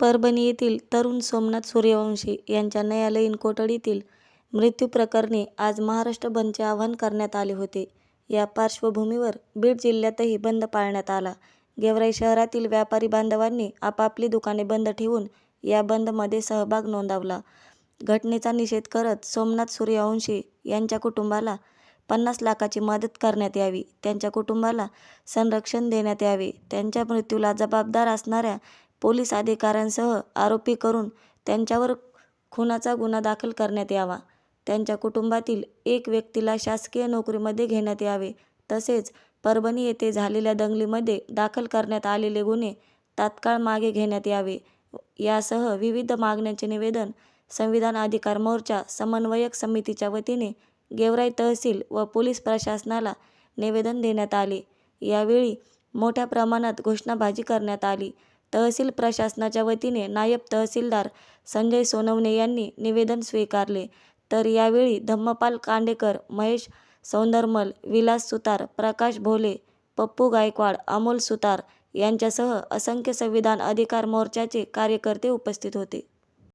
परभणी येथील तरुण सोमनाथ सूर्यवंशी यांच्या न्यायालयीन कोठडीतील मृत्यूप्रकरणी आज महाराष्ट्र बंदचे आवाहन करण्यात आले होते. या पार्श्वभूमीवर बीड जिल्ह्यातही बंद पाळण्यात आला. गेवराई शहरातील व्यापारी बांधवांनी आपापली दुकाने बंद ठेवून या बंदमध्ये सहभाग नोंदवला. घटनेचा निषेध करत सोमनाथ सूर्यवंशी यांच्या कुटुंबाला पन्नास लाखाची मदत करण्यात यावी, त्यांच्या कुटुंबाला संरक्षण देण्यात यावे, त्यांच्या मृत्यूला जबाबदार असणाऱ्या पोलीस अधिकाऱ्यांसह आरोपी करून त्यांच्यावर खुनाचा गुन्हा दाखल करण्यात यावा, त्यांच्या कुटुंबातील एक व्यक्तीला शासकीय नोकरीमध्ये घेण्यात यावे तसेच परभणी येथे झालेल्या दंगलीमध्ये दाखल करण्यात आलेले गुन्हे तात्काळ मागे घेण्यात यावे यासह विविध मागण्यांचे निवेदन संविधान अधिकार मोर्चा समन्वयक समितीच्या वतीने गेवराई तहसील व पोलीस प्रशासनाला निवेदन देण्यात आले. यावेळी मोठ्या प्रमाणात घोषणाबाजी करण्यात आली. तहसील प्रशासनाच्या वतीने नायब तहसीलदार संजय सोनवणे यांनी निवेदन स्वीकारले तर यावेळी धम्मपाल कांडेकर, महेश सौंदरमल, विलास सुतार, प्रकाश भोले, पप्पू गायकवाड, अमोल सुतार यांच्यासह असंख्य संविधान अधिकार मोर्चाचे कार्यकर्ते उपस्थित होते.